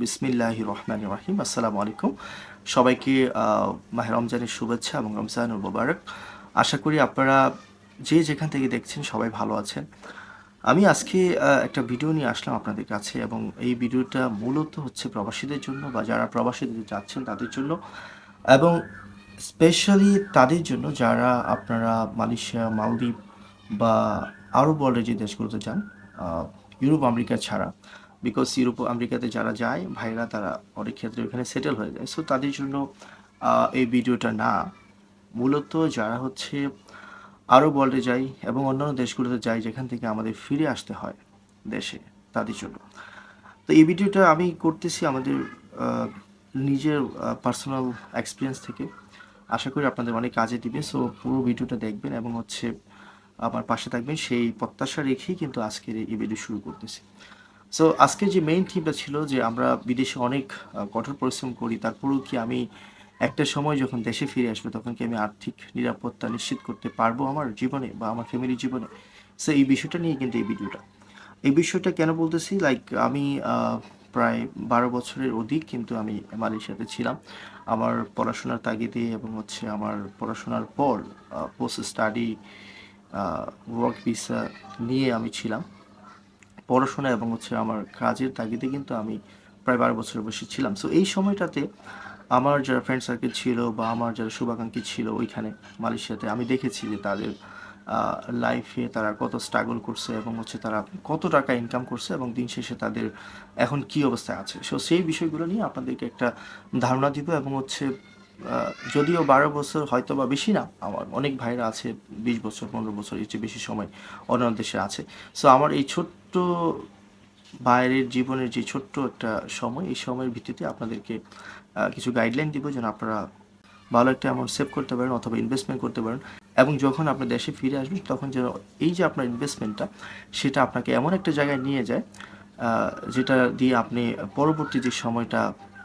বিসমিল্লাহ রহমান রাহিম। আসসালামু আলাইকুম। সবাইকে আহ, মাহে রমজানের শুভেচ্ছা এবং রমজানুর মোবারক। আশা করি আপনারা যে যেখান থেকে দেখছেন সবাই ভালো আছেন। আমি আজকে একটা ভিডিও নিয়ে আসলাম আপনাদের কাছে এবং এই ভিডিওটা মূলত হচ্ছে প্রবাসীদের জন্য বা যারা প্রবাসীদের যাচ্ছেন তাদের জন্য এবং স্পেশালি তাদের জন্য যারা আপনারা মালয়েশিয়া মালদ্বীপ বা আরও বলে যে দেশগুলোতে যান ইউরোপ আমেরিকা ছাড়া বিকজ ইউরোপ আমেরিকাতে যারা যায়, ভাইরা তারা অনেক ক্ষেত্রে ওখানে সেটেল হয়ে যায়। সো তাদের জন্য এই ভিডিওটা না। মূলত যারা হচ্ছে আরও ওয়ার্ল্ডে যায় এবং অন্যান্য দেশগুলোতে যায়, যেখান থেকে আমাদের ফিরে আসতে হয় দেশে, তাদের জন্য। তো, এই ভিডিওটা আমি করতেছি আমাদের নিজের পার্সোনাল এক্সপিরিয়েন্স থেকে। আশা করি আপনাদের অনেক কাজে দিবে। সো পুরো ভিডিওটা দেখবেন এবং হচ্ছে আমার পাশে থাকবেন। সেই প্রত্যাশা রেখেই কিন্তু আজকের এই ভিডিও শুরু করতেছি। সো আজকে যে মেইন থিমটা ছিল যে আমরা বিদেশে অনেক কঠোর পরিশ্রম করি, তারপরেও কি আমি একটা সময় যখন দেশে ফিরে আসব, তখন কি আমি আর্থিক নিরাপত্তা নিশ্চিত করতে পারব আমার জীবনে বা আমার ফ্যামিলির জীবনে? সো এই বিষয়টা নিয়ে কিন্তু এই ভিডিওটা এই বিষয়টা কেন বলতেছি? লাইক আমি প্রায় বারো বছরের অধিক কিন্তু আমি মালয়েশিয়াতে ছিলাম। আমার পড়াশোনার তাগিদে এবং হচ্ছে আমার পড়াশোনার পর পোস্ট স্টাডি ওয়ার্ক ভিসা নিয়ে আমি ছিলাম। পড়াশোনা এবং হচ্ছে আমার কাজের তাগিদে কিন্তু আমি প্রায় বারো বছর বসে ছিলাম। সো এই সময়টাতে আমার যারা ফ্রেন্ড সার্কেল ছিল বা আমার যারা শুভাকাঙ্ক্ষী ছিল ওইখানে মালয়েশিয়াতে আমি দেখেছি যে তাদের লাইফে তারা কত স্ট্রাগল করছে এবং হচ্ছে তারা কত টাকা ইনকাম করছে এবং দিন শেষে তাদের এখন কি অবস্থায় আছে। সো সেই বিষয়গুলো নিয়ে আপনাদেরকে একটা ধারণা দিব এবং হচ্ছে যদিও বারো বছর হয়তো বা বেশি না, আমার অনেক ভাইরা আছে, বিশ বছর, পনেরো বছর এর চেয়ে বেশি সময় অন্যান্য দেশে আছে। সো আমার এই ছোট্ট বাইরের জীবনের যে ছোট্ট একটা সময়, এই সময়ের ভিত্তিতে আপনাদেরকে কিছু গাইডলাইন দিব যেন আপনারা ভালো একটা অ্যামাউন্ট সেভ করতে পারেন অথবা ইনভেস্টমেন্ট করতে পারেন। এবং যখন আপনার দেশে ফিরে আসবেন, তখন যেন এই যে আপনার ইনভেস্টমেন্টটা সেটা আপনাকে এমন একটা জায়গায় নিয়ে যায় যেটা দিয়ে আপনি পরবর্তী যে সময়টা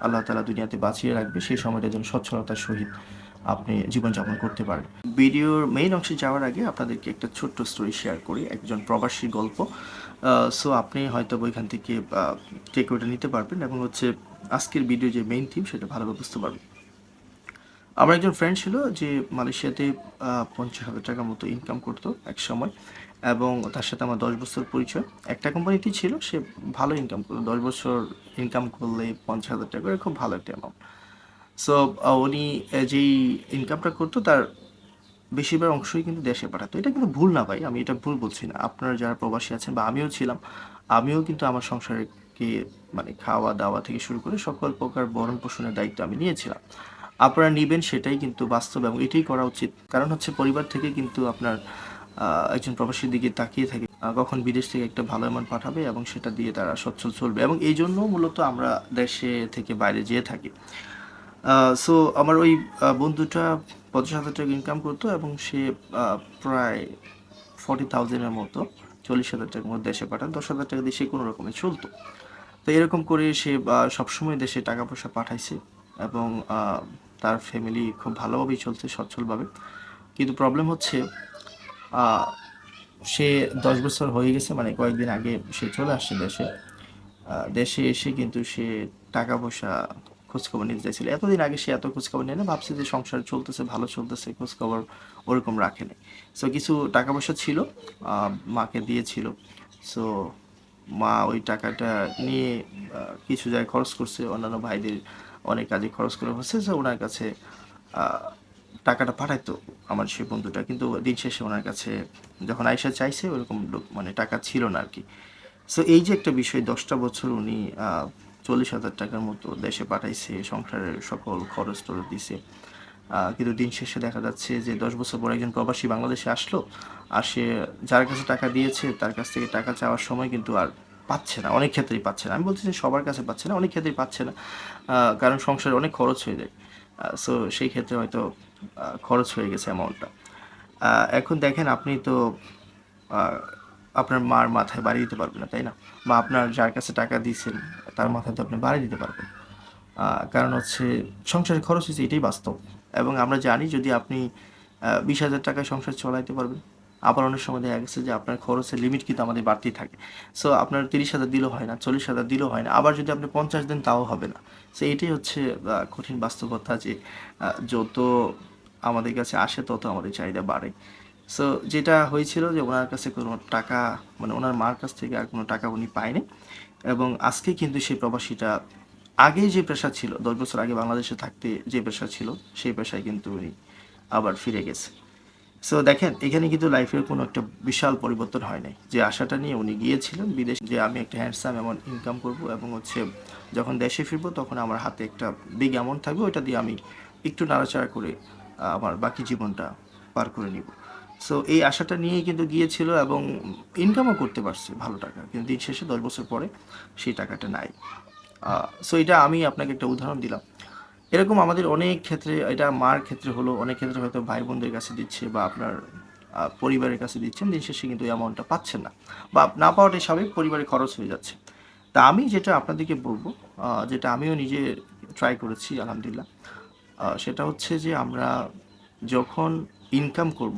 আল্লাহ তালা দুনিয়াতে বাঁচিয়ে রাখবে, সেই সময়টা যেন সচ্ছলতার সহিত আপনি জীবনযাপন করতে পারেন। ভিডিওর মেইন অংশে যাওয়ার আগে আপনাদেরকে একটা ছোট্ট স্টোরি শেয়ার করি, একজন প্রবাসী গল্প। সো আপনি হয়তো ওইখান থেকে টেক ওটা নিতে পারবেন এবং হচ্ছে আজকের ভিডিও যে মেইন থিম সেটা ভালোভাবে বুঝতে পারবেন। আমার একজন ফ্রেন্ড ছিল যে মালয়েশিয়াতে পঞ্চাশ হাজার টাকার মতো ইনকাম করতো এক সময় এবং তার সাথে আমার দশ বছর পরিচয়। একটা কোম্পানিতেই ছিল, সে ভালো ইনকাম করতো। দশ বছর ইনকাম করলে পঞ্চাশ হাজার টাকা করে খুব ভালো একটা অ্যামাউন্ট সো উনি যেই ইনকামটা করতো, তার বেশিরভাগ অংশই কিন্তু দেশে পাঠাতো। এটা কিন্তু ভুল না ভাই, আমি এটা ভুল বলছি না। আপনারা যারা প্রবাসী আছেন বা আমিও ছিলাম, আমিও কিন্তু আমার সংসারকে মানে খাওয়া দাওয়া থেকে শুরু করে সকল প্রকার ভরণ পোষণের দায়িত্ব আমি নিয়েছিলাম। আপনারা নিবেন সেটাই কিন্তু বাস্তব এবং এটাই করা উচিত। কারণ হচ্ছে পরিবার থেকে কিন্তু আপনার একজন প্রবাসীর দিকে তাকিয়ে থাকে কখন বিদেশ থেকে একটা ভালো অ্যামাউন্ট পাঠাবে এবং সেটা দিয়ে তারা সচ্ছল চলবে এবং এই জন্য মূলত আমরা দেশে থেকে বাইরে যেয়ে থাকি। সো আমার ওই বন্ধুটা পঞ্চাশ হাজার টাকা ইনকাম করতো এবং সে প্রায় ফর্টি থাউজেন্ডের মতো চল্লিশ হাজার টাকার মধ্যে দেশে পাঠান দশ হাজার টাকা দিয়ে সে কোনো রকমে চলতো। তো এরকম করে সে সবসময় দেশে টাকা পয়সা পাঠাইছে এবং তার ফ্যামিলি খুব ভালোভাবেই চলছে সচ্ছলভাবে। কিন্তু প্রবলেম হচ্ছে সে দশ বছর হয়ে গেছে মানে কয়েকদিন আগে সে চলে আসছে দেশে। দেশে এসে কিন্তু সে টাকা পয়সা খোঁজখবর নিতে চাইছিল। এতদিন আগে সে এত খোঁজখবর নেয় না, ভাবছে যে সংসার চলতেছে, ভালো চলতেছে, খোঁজখবর ওরকম রাখেনি সো কিছু টাকা পয়সা ছিল মাকে দিয়েছিল। সো মা ওই টাকাটা নিয়ে কিছু জায়গায় খরচ করছে, অন্যান্য ভাইদের অনেক কাজে খরচ করে হচ্ছে। যে ওনার কাছে টাকাটা পাঠাইতো আমার সেই বন্ধুটা। কিন্তু দিন শেষে ওনার কাছে যখন আয়সা চাইছে, ওরকম মানে টাকা ছিল না আর কি। সো এই যে একটা বিষয়, দশটা বছর উনি চল্লিশ হাজার টাকার মতো দেশে পাঠাইছে, সংসারের সকল খরচ টরচ দিছে। কিন্তু দিন শেষে দেখা যাচ্ছে যে দশ বছর পর একজন প্রবাসী বাংলাদেশে আসলো, আর সে যার কাছে টাকা দিয়েছে, তার কাছ থেকে টাকা চাওয়ার সময় কিন্তু আর পাচ্ছে না, অনেক ক্ষেত্রেই পাচ্ছে না। আমি বলছি যে সবার কাছে পাচ্ছে না, অনেক ক্ষেত্রেই পাচ্ছে না কারণ সংসারে অনেক খরচ হয়ে যায়। সো সেই ক্ষেত্রে হয়তো খরচ হয়ে গেছে অ্যামাউন্টটা এখন দেখেন আপনি তো আপনার মার মাথায় বাড়ি দিতে পারবেন না, তাই না? বা আপনার যার কাছে টাকা দিয়েছেন, তার মাথায় তো আপনি বাড়ি দিতে পারবেন। কারণ হচ্ছে সংসারের খরচ হচ্ছে এটাই বাস্তব। এবং আমরা জানি যদি আপনি বিশ হাজার টাকায় সংসার চলাইতে পারবেন, আবার অনেক সময় দেখা গেছে যে আপনার খরচের লিমিট কিন্তু আমাদের বাড়তেই থাকে। সো আপনার তিরিশ হাজার দিলেও হয় না, চল্লিশ হাজার দিলেও হয় না, আবার যদি আপনি পঞ্চাশ দেন তাও হবে না। সো এটাই হচ্ছে কঠিন বাস্তবতা যে যত আমাদের কাছে আসে তত আমাদের চাহিদা বাড়ে। সো যেটা হয়েছিল যে ওনার কাছে কোনো টাকা মানে ওনার মার কাছ থেকে আর কোনো টাকা উনি পায়নি। এবং আজকে কিন্তু সেই প্রবাসীটা, আগে যে পেশা ছিল, দশ বছর আগে বাংলাদেশে থাকতে যে পেশা ছিল, সেই পেশায় কিন্তু উনি আবার ফিরে গেছে। সো দেখেন, এখানে কিন্তু লাইফের কোনো একটা বিশাল পরিবর্তন হয় নাই। যে আশাটা নিয়ে উনি গিয়েছিলেন বিদেশ, যে আমি একটা হ্যান্ডসাম এমন ইনকাম করব এবং হচ্ছে যখন দেশে ফিরবো তখন আমার হাতে একটা বিগ অ্যামাউন্ট থাকবে, ওইটা দিয়ে আমি একটু নাড়াচাড়া করে আমার বাকি জীবনটা পার করে নিব। সো এই আশাটা নিয়েই কিন্তু গিয়েছিল এবং ইনকামও করতে পারছে ভালো টাকা। কিন্তু দিন শেষে দশ বছর পরে সেই টাকাটা নাই। সো এটা আমি আপনাকে একটা উদাহরণ দিলাম। এরকম আমাদের অনেক ক্ষেত্রে এটা মার ক্ষেত্রে হলো, অনেক ক্ষেত্রে হয়তো ভাই বোনদের কাছে দিচ্ছে বা আপনার পরিবারের কাছে দিচ্ছেন, দিন শেষে কিন্তু এই অ্যামাউন্টটা পাচ্ছেন না বা না পাওয়াটাই স্বাভাবিক, পরিবারে খরচ হয়ে যাচ্ছে। তা আমি যেটা আপনাদেরকে বলব যেটা আমিও নিজে ট্রাই করেছি, আলহামদুলিল্লাহ সেটা হচ্ছে যে আমরা যখন ইনকাম করব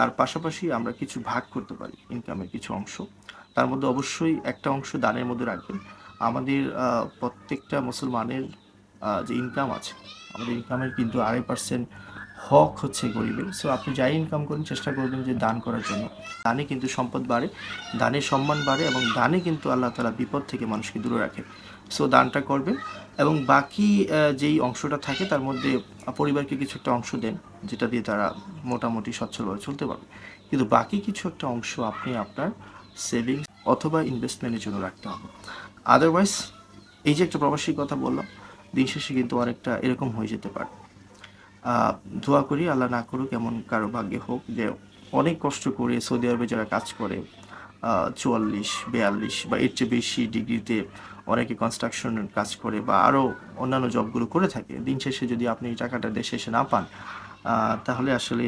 তার পাশাপাশি আমরা কিছু ভাগ করতে পারি ইনকামের কিছু অংশ। তার মধ্যে অবশ্যই একটা অংশ দানের মধ্যে রাখবেন। আমাদের প্রত্যেকটা মুসলমানের যে ইনকাম আছে, আমাদের ইনকামের কিন্তু আড়াই পার্সেন্ট হক হচ্ছে গরিবের। সো আপনি যাই ইনকাম করেন, চেষ্টা করবেন যে দান করার জন্য। দানে কিন্তু সম্পদ বাড়ে দানে সম্মান বাড়ে এবং দানে কিন্তু আল্লাহ তালা বিপদ থেকে মানুষকে দূরে রাখে সো দানটা করবেন এবং বাকি যেই অংশটা থাকে তার মধ্যে পরিবারকে কিছু একটা অংশ দেন, যেটা দিয়ে তারা মোটামুটি সচ্ছলভাবে চলতে পারবে। কিন্তু বাকি কিছু একটা অংশ আপনি আপনার সেভিংস অথবা ইনভেস্টমেন্টের জন্য রাখতে হবে। আদারওয়াইজ এই যে একটা প্রবাসীর কথা বললাম, দিন শেষে কিন্তু অনেকটা এরকম হয়ে যেতে পারে। দোয়া করি, আল্লাহ না করুক, এমন কারও ভাগ্যে হোক যে অনেক কষ্ট করে সৌদি আরবে যারা কাজ করে চুয়াল্লিশ, বিয়াল্লিশ বা এর চেয়ে বেশি ডিগ্রিতে অনেকে কনস্ট্রাকশনের কাজ করে বা আরও অন্যান্য জবগুলো করে থাকে, দিন শেষে যদি আপনি টাকাটা দেশে এসে না পান তাহলে আসলে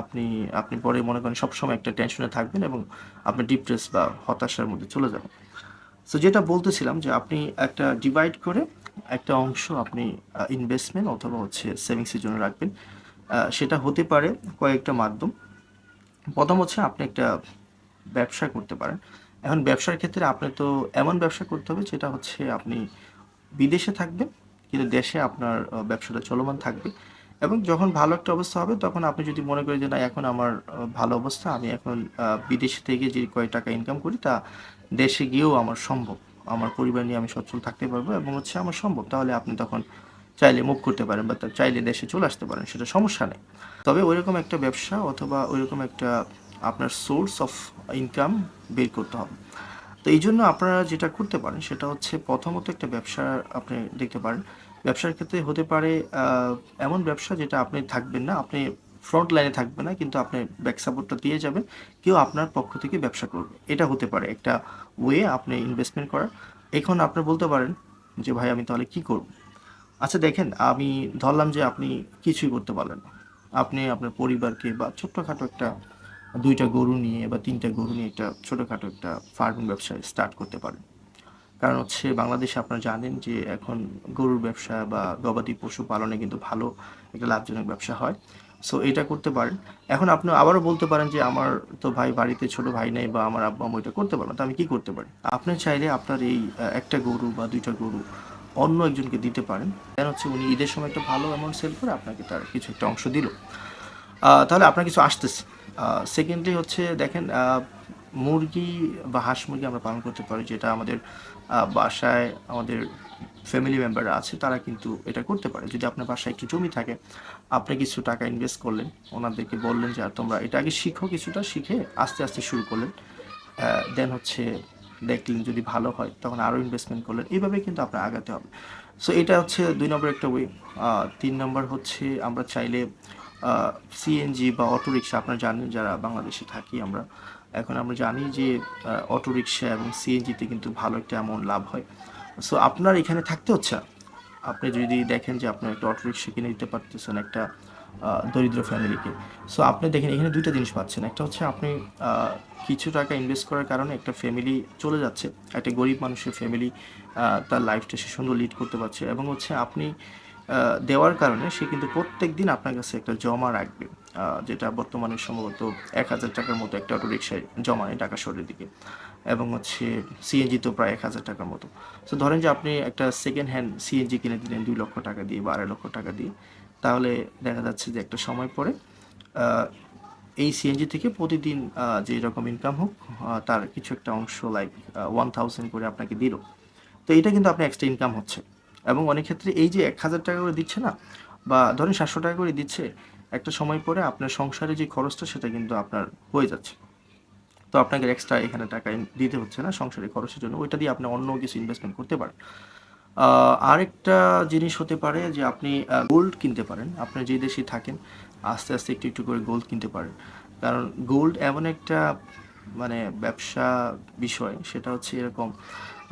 আপনি আপনি পরে মনে করেন সবসময় একটা টেনশনে থাকবেন এবং আপনি ডিপ্রেস বা হতাশার মধ্যে চলে যাবেন। সো যেটা বলতেছিলাম যে আপনি একটা ডিভাইড করে একটা অংশ আপনি ইনভেস্টমেন্ট অথবা হচ্ছে সেভিংসের জন্য রাখবেন। সেটা হতে পারে কয়েকটা মাধ্যম। প্রথম হচ্ছে আপনি একটা ব্যবসা করতে পারেন। এখন ব্যবসার ক্ষেত্রে আপনি তো এমন ব্যবসা করতে হবে যেটা হচ্ছে আপনি বিদেশে থাকবেন, কিন্তু দেশে আপনার ব্যবসাটা চলমান থাকবে। এবং যখন ভালো একটা অবস্থা হবে, তখন আপনি যদি মনে করেন যে, না, এখন আমার ভালো অবস্থা, আমি এখন বিদেশে থেকে যে কয় টাকা ইনকাম করি, তা দেশে গিয়েও আমার সম্ভব। আমার পরিবার নিয়ে আমি সচ্ছল থাকতে পারব এবং হচ্ছে আমার সম্ভব। তাহলে আপনি তখন চাইলে মুভ করতে পারেন বা চাইলে দেশে চলে আসতে পারেন, সেটা সমস্যা নেই। তবে ওইরকম একটা ব্যবসা অথবা ওইরকম একটা আপনার সোর্স অফ ইনকাম বের করতে হবে। তো এই জন্য আপনারা যেটা করতে পারেন, সেটা হচ্ছে প্রথমত একটা ব্যবসা আপনি দেখতে পারেন। ব্যবসার ক্ষেত্রে হতে পারে এমন ব্যবসা যেটা আপনি থাকবেন না, আপনি ফ্রন্ট লাইনে থাকবেন না, কিন্তু আপনি ব্যাক সাপোর্টটা দিয়ে যাবেন, কেউ আপনার পক্ষ থেকে ব্যবসা করবে। এটা হতে পারে একটা ওয়ে আপনি ইনভেস্টমেন্ট করার। এখন আপনি বলতে পারেন যে, ভাই, আমি তাহলে কি করব? আচ্ছা দেখেন, আমি ধরলাম যে আপনি কিছুই করতে পারলেন না। আপনি আপনার পরিবারকে বা ছোট্টখাটো একটা দুইটা গরু নিয়ে বা তিনটা গরু নিয়ে একটা ছোটোখাটো একটা ফার্মিং ব্যবসা স্টার্ট করতে পারেন। কারণ হচ্ছে বাংলাদেশে আপনারা জানেন যে এখন গরুর ব্যবসা বা গবাদি পশু পালনে কিন্তু ভালো একটা লাভজনক ব্যবসা হয়। সো এটা করতে পারেন। এখন আপনি আবারও বলতে পারেন যে আমার তো ভাই বাড়িতে ছোট ভাই নেই বা আমার আব্বা আম্মু এটা করতে পারবে তো আমি কী করতে পারি? আপনি চাইলে আপনার এই একটা গরু বা দুইটা গরু অন্য একজনকে দিতে পারেন। কেন হচ্ছে উনি ঈদের সময় একটা ভালো অ্যামাউন্ট সেল করে আপনাকে তার কিছু একটা অংশ দিল। তাহলে আপনার কিছু আসতেছে। সেকেন্ডলি হচ্ছে দেখেন মুরগি বা হাঁস মুরগি আমরা পালন করতে পারি, যেটা আমাদের বাসায় আমাদের ফ্যামিলি মেম্বাররা আছে, তারা কিন্তু এটা করতে পারে। যদি আপনার বাসায় একটু জমি থাকে, আপনি কিছু টাকা ইনভেস্ট করলেন, ওনাদেরকে বললেন যে তোমরা এটা আগে শিখো কিছুটা, শিখে আস্তে আস্তে শুরু করলেন। দেন হচ্ছে দেখলেন যদি ভালো হয়, তখন আরও ইনভেস্টমেন্ট করলেন। এইভাবে কিন্তু আপনার আগাতে হবে। সো এটা হচ্ছে দুই নম্বর একটা ওয়ে তিন নম্বর হচ্ছে আমরা চাইলে সিএনজি বা অটো রিক্সা আপনারা জানেন যারা বাংলাদেশে থাকি আমরা, এখন আমরা জানি যে অটো রিক্সা এবং সিএনজিতে কিন্তু ভালো একটা অ্যামাউন্ট লাভ হয়। সো আপনার এখানে থাকতে হচ্ছে। আপনি যদি দেখেন যে আপনার একটা অটো রিক্সা কিনে দিতে পারতেছেন একটা দরিদ্র ফ্যামিলিকে সো আপনি দেখেন এখানে দুইটা জিনিস পাচ্ছেন। একটা হচ্ছে আপনি কিছু টাকা ইনভেস্ট করার কারণে একটা ফ্যামিলি চলে যাচ্ছে। একটা গরিব মানুষের ফ্যামিলি তার লাইফটা সে সুন্দর লিড করতে পারছে। এবং হচ্ছে আপনি দেওয়ার কারণে সে কিন্তু প্রত্যেক দিন আপনার কাছে একটা জমা রাখবে যেটা বর্তমানে সম্ভবত এক হাজার টাকার মতো একটা অটো রিক্সায় জমা নেই ঢাকা শহরের দিকে, এবং হচ্ছে সিএনজি তো প্রায় এক হাজার টাকার মতো। তো ধরেন যে আপনি একটা সেকেন্ড হ্যান্ড সিএনজি কিনে দিলেন দুই লক্ষ টাকা দিয়ে বা আড়াই লক্ষ টাকা দিয়ে, তাহলে দেখা যাচ্ছে যে একটা সময় পরে এই সিএনজি থেকে প্রতিদিন যে রকম ইনকাম হোক তার কিছু একটা অংশ লাইক ওয়ান থাউজেন্ড করে আপনাকে দিল। তো এটা কিন্তু আপনার এক্সট্রা ইনকাম হচ্ছে। এবং অনেক ক্ষেত্রে এই যে এক হাজার টাকা করে দিচ্ছে না, বা ধরেন সাতশো টাকা করে দিচ্ছে, একটা সময় পরে আপনার সংসারে যে খরচটা সেটা কিন্তু আপনার হয়ে যাচ্ছে। তো আপনাকে এক্সট্রা এখানে টাকা দিতে হচ্ছে না সংসারে খরচের জন্য, ওইটা দিয়ে আপনি অন্য কিছু ইনভেস্টমেন্ট করতে পারেন। আরেকটা জিনিস হতে পারে যে আপনি গোল্ড কিনতে পারেন। আপনি যে দেশে থাকেন, আস্তে আস্তে একটু একটু করে গোল্ড কিনতে পারেন। কারণ গোল্ড এমন একটা মানে ব্যবসা বিষয়, সেটা হচ্ছে এরকম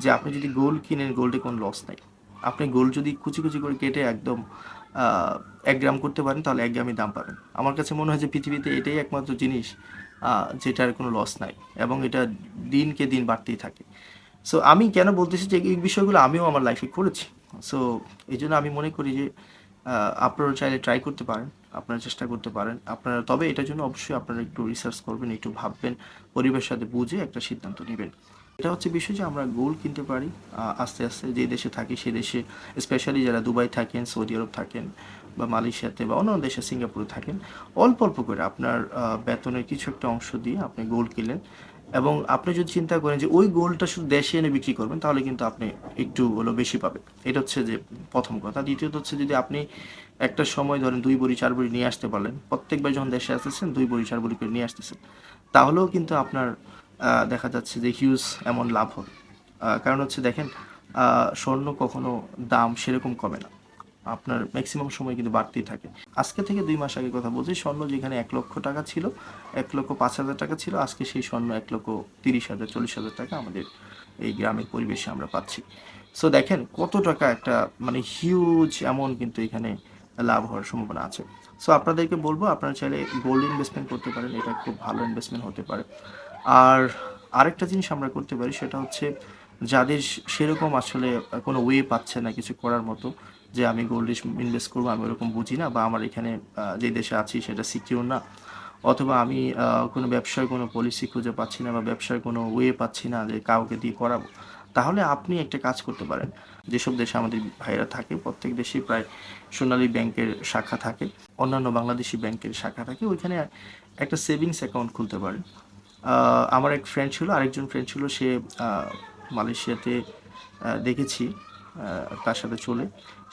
যে আপনি যদি গোল্ড কিনেন গোল্ডে কোনো লস নাই। আপনি গোল যদি কুচি কুচি করে কেটে একদম এক গ্রাম করতে পারেন, তাহলে এক গ্রামই দাম পাবেন। আমার কাছে মনে হয় যে পৃথিবীতে এটাই একমাত্র জিনিস যেটার কোনো লস নাই এবং এটা দিনকে দিন বাড়তেই থাকে। সো আমি কেন বলতেছি যে এই বিষয়গুলো আমিও আমার লাইফে করেছি। সো এই জন্য আমি মনে করি যে আপনারা চাইলে ট্রাই করতে পারেন, আপনারা চেষ্টা করতে পারেন। আপনারা, তবে এটার জন্য অবশ্যই আপনারা একটু রিসার্চ করবেন, একটু ভাববেন পরিবেশের সাথে বুঝে একটা সিদ্ধান্ত নেবেন। এটা হচ্ছে বিষয় যে আমরা গোল্ড কিনতে পারি আস্তে আস্তে যে দেশে থাকি সে দেশে স্পেশালি যারা দুবাই থাকেন, সৌদি আরব থাকেন বা মালয়েশিয়াতে বা অন্য দেশে সিঙ্গাপুরে থাকেন, অল্প অল্প করে আপনার বেতনের কিছু একটা অংশ দিয়ে আপনি গোল্ড কিনলেন। এবং আপনি যদি চিন্তা করেন যে ওই গোল্ডটা শুধু দেশে এনে বিক্রি করবেন, তাহলে কিন্তু আপনি একটু হলো বেশি পাবেন। এটা হচ্ছে যে প্রথম কথা। দ্বিতীয়ত হচ্ছে যদি আপনি একটা সময় ধরেন দুই বড়ি, চার বড়ি নিয়ে আসতে পারলেন, প্রত্যেকবার যখন দেশে আসতেছেন, দুই বড়ি, চার বড়ি করে নিয়ে আসতেছেন, তাহলেও কিন্তু আপনার দেখা যাচ্ছে যে হিউজ এমন লাভ হবে কারণ হচ্ছে দেখেন স্বর্ণ কখনো দাম সেরকম কমে না। আপনার ম্যাক্সিমাম সময় কিন্তু বাড়তেই থাকে। আজকে থেকে দুই মাস আগে কথা বলছি, স্বর্ণ যেখানে এক লক্ষ টাকা ছিল, এক লক্ষ পাঁচ হাজার টাকা ছিল, আজকে সেই স্বর্ণ এক লক্ষ তিরিশ হাজার, চল্লিশ হাজার টাকা আমাদের এই গ্রামের পরিবেশে আমরা পাচ্ছি। সো দেখেন কত টাকা একটা মানে হিউজ এমন কিন্তু এখানে লাভ হওয়ার সম্ভাবনা আছে। সো আপনাদেরকে বলব, আপনারা চাইলে গোল্ড ইনভেস্টমেন্ট করতে পারেন, এটা খুব ভালো ইনভেস্টমেন্ট হতে পারে। আর আরেকটা জিনিস আমরা করতে পারি, সেটা হচ্ছে যাদের সেরকম আসলে কোনো ওয়ে পাচ্ছে না কিছু করার মতো, যে আমি গোল্ড ইনভেস্ট করব, আমি ওরকম বুঝি না বা আমার এখানে যে দেশে আছি সেটা সিকিউর না। অথবা আমি কোনো ব্যবসার কোনো পলিসি খুঁজে পাচ্ছি না বা ব্যবসার কোনো ওয়ে পাচ্ছি না যে কাউকে দিয়ে করাবো। তাহলে আপনি একটা কাজ করতে পারেন। যেসব দেশে আমাদের ভাইরা থাকে, প্রত্যেক দেশেই প্রায় সোনালী ব্যাংকের শাখা থাকে, অন্যান্য বাংলাদেশি ব্যাংকের শাখা থাকে, ওইখানে একটা সেভিংস অ্যাকাউন্ট খুলতে পারেন। আমার এক ফ্রেন্ড ছিল, আরেকজন ফ্রেন্ড ছিল, সে মালয়েশিয়াতে দেখেছি তার সাথে চলে।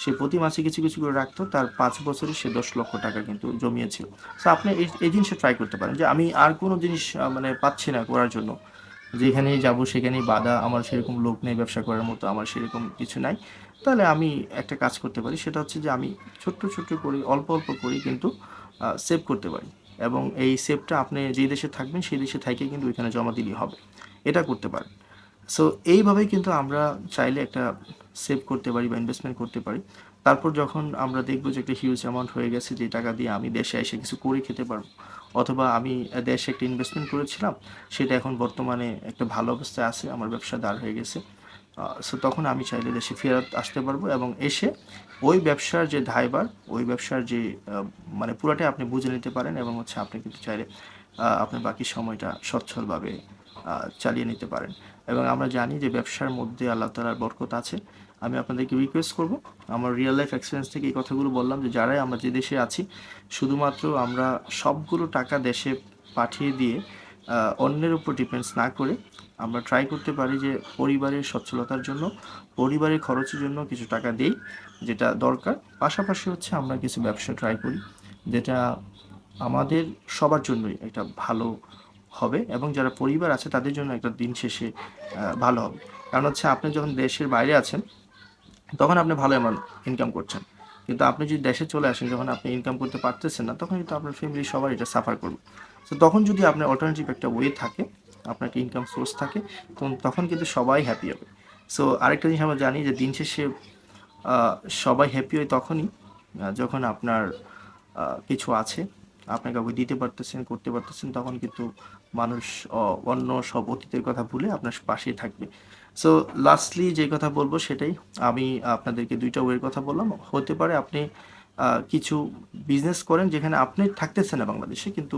সে প্রতি মাসে কিছু কিছু করে রাখতো, তার পাঁচ বছরে সে দশ লক্ষ টাকা কিন্তু জমিয়েছিল সো আপনি এই জিনিসটা ট্রাই করতে পারেন যে, আমি আর কোনো জিনিস মানে পাচ্ছি না করার জন্য। যেখানেই যাব, সেখানেই বাধা, আমার সেরকম লোক নেই ব্যবসা করার মতো, আমার সেরকম কিছু নাই। তাহলে আমি একটা কাজ করতে পারি, সেটা হচ্ছে যে, আমি ছোট্ট ছোট্ট করে, অল্প অল্প করে কিন্তু সেভ করতে পারি। এবং এই সেভটা আপনি যে দেশে থাকবেন, সেই দেশে থেকে কিন্তু ওইখানে জমা দিলেই হবে। এটা করতে পারেন। সো এইভাবেই কিন্তু আমরা চাইলে একটা সেভ করতে পারি বা ইনভেস্টমেন্ট করতে পারি। তারপর যখন আমরা দেখব যে একটা হিউজ অ্যামাউন্ট হয়ে গেছে, যে টাকা দিয়ে আমি দেশে এসে কিছু করে খেতে পারব, অথবা আমি দেশে একটা ইনভেস্টমেন্ট করেছিলাম, সেটা এখন বর্তমানে একটা ভালো অবস্থায় আছে, আমার ব্যবসা দাঁড় হয়ে গেছে। সো তখন আমি চাইলে দেশে ফেরত আসতে পারব এবং এসে ওই ব্যবসার যে ধাইবার ওই ব্যবসার যে মানে পুরাটাই আপনি বুঝে নিতে পারেন এবং হচ্ছে আপনি কিন্তু চাইলে আপনার বাকি সময়টা সচ্ছলভাবে চালিয়ে নিতে পারেন। এবং আমরা জানি যে ব্যবসার মধ্যে আল্লাহ তালার বরকত আছে। আমি আপনাদেরকে রিকোয়েস্ট করব, আমার রিয়েল লাইফ এক্সপিরিয়েন্স থেকে এই কথাগুলো বললাম যে যারাই আমরা যে দেশে আছি, শুধুমাত্র আমরা সবগুলো টাকা দেশে পাঠিয়ে দিয়ে অন্যের উপর ডিপেন্ডস না করে আমরা ট্রাই করতে পারি যে পরিবারের সচ্ছলতার জন্য, পরিবারের খরচের জন্য কিছু টাকা দেই যেটা দরকার। পাশাপাশি হচ্ছে আমরা কিছু ব্যবসা ট্রাই করি যেটা আমাদের সবার জন্যই একটা ভালো হবে এবং যারা পরিবার আছে তাদের জন্য একটা দিন শেষে ভালো হবে। কারণ হচ্ছে আপনি যখন দেশের বাইরে আছেন, তখন আপনি ভালো অ্যামাউন্ট ইনকাম করছেন। কিন্তু আপনি যদি দেশে চলে আসেন, যখন আপনি ইনকাম করতে পারতেছেন না, তখন কিন্তু আপনার ফ্যামিলি সবার এটা সাফার করবে। তো তখন যদি আপনার অল্টারনেটিভ একটা ওয়ে থাকে, আপনার একটা ইনকাম সোর্স থাকে তখন তখন কিন্তু সবাই হ্যাপি হবে। সো আরেকটা জিনিস আমরা জানি যে দিন শেষে সবাই হ্যাপি হয় তখনই যখন আপনার কিছু আছে আপনি কাউকে দিতে পারতেছেন, করতে পারতেছেন, তখন কিন্তু মানুষ অন্য সব অতীতের কথা ভুলে আপনার পাশেই থাকবে। সো লাস্টলি যে কথা বলব সেটাই, আমি আপনাদেরকে দুইটা ওয়ের কথা বললাম। হতে পারে আপনি কিছু বিজনেস করেন যেখানে আপনি থাকতেছেন না বাংলাদেশে, কিন্তু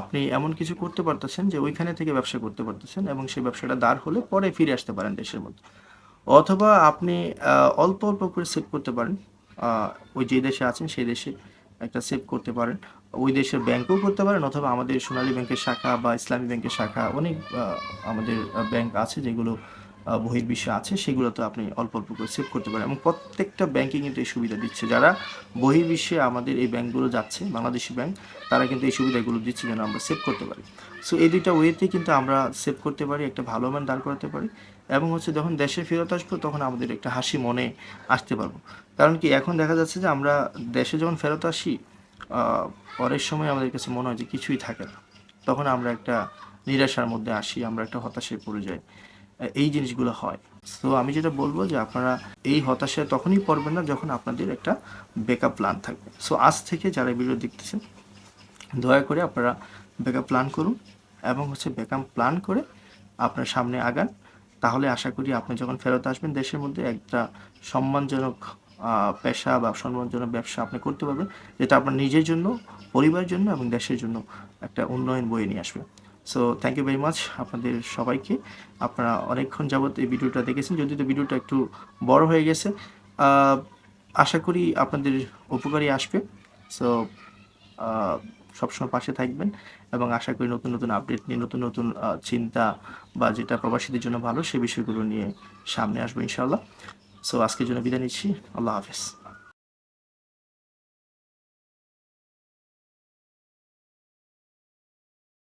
আপনি এমন কিছু করতে পারতেছেন যে ওইখানে থেকে ব্যবসা করতে পারতেছেন এবং সেই ব্যবসাটা দাঁড় হলে পরে ফিরে আসতে পারেন দেশের মধ্যে। অথবা আপনি অল্প অল্প করে সেভ করতে পারেন। ওই যে দেশে আছেন সেই দেশে একটা সেভ করতে পারেন। ওই দেশের ব্যাংকও করতে পারেন অথবা আমাদের সোনালী ব্যাংকের শাখা বা ইসলামী ব্যাংকের শাখা অনেক আমাদের ব্যাংক আছে যেগুলো বহির্বিশ্বে আছে, সেগুলোতে আপনি অল্প অল্প করে সেভ করতে পারেন। এবং প্রত্যেকটা ব্যাংকে কিন্তু এই সুবিধা দিচ্ছে। যারা বহির্বিশ্বে আমাদের এই ব্যাংকগুলো যাচ্ছে, বাংলাদেশি ব্যাংক, তারা কিন্তু এই সুবিধাগুলো দিচ্ছে যেন আমরা সেভ করতে পারি। সো এই দুইটা ওয়েতে কিন্তু আমরা সেভ করতে পারি, একটা ভালো মান দাঁড় করাতে পারি। এবং হচ্ছে যখন দেশে ফেরত আসব, তখন আমাদের একটা হাসি মনে আসতে পারব। কারণ কি, এখন দেখা যাচ্ছে যে আমরা দেশে যখন ফেরত আসি পরের সময় আমাদের কাছে মনে হয় যে কিছুই থাকে না। তখন আমরা একটা নিরাশার মধ্যে আসি, আমরা একটা হতাশায় পড়ে যাই। এই জিনিসগুলো হয়। তো আমি যেটা বলব যে আপনারা এই হতাশায় তখনই পড়বেন না যখন আপনাদের একটা ব্যাকআপ প্ল্যান থাকবে। সো আজ থেকে যারা ভিডিও দেখতেছেন, দয়া করে আপনারা ব্যাকআপ প্ল্যান করুন এবং হচ্ছে ব্যাকআপ প্ল্যান করে আপনার সামনে আগান। তাহলে আশা করি আপনি যখন ফেরত আসবেন, দেশের মধ্যে একটা সম্মানজনক পেশা বা সম্মানজনক ব্যবসা আপনি করতে পারবেন, যেটা আপনার নিজের জন্য, পরিবারের জন্য এবং দেশের জন্য একটা উন্নয়ন বয়ে নিয়ে আসবে। So thank you very much আপনাদের সবাইকে। আপনারা অনেকক্ষণ যাবত এই ভিডিওটা দেখেছেন যদি তো ভিডিওটা একটু বড় হয়ে গেছে। আশা করি আপনাদের উপকারী আসবে। সো সবসময় পাশে থাকবেন এবং আশা করি নতুন নতুন আপডেট নিয়ে, নতুন নতুন চিন্তা বা যেটা প্রবাসীদের জন্য ভালো, সে বিষয়গুলো নিয়ে সামনে আসব ইনশাল্লাহ সো আজকের জন্য বিদায় নিচ্ছি। আল্লাহ হাফেজ।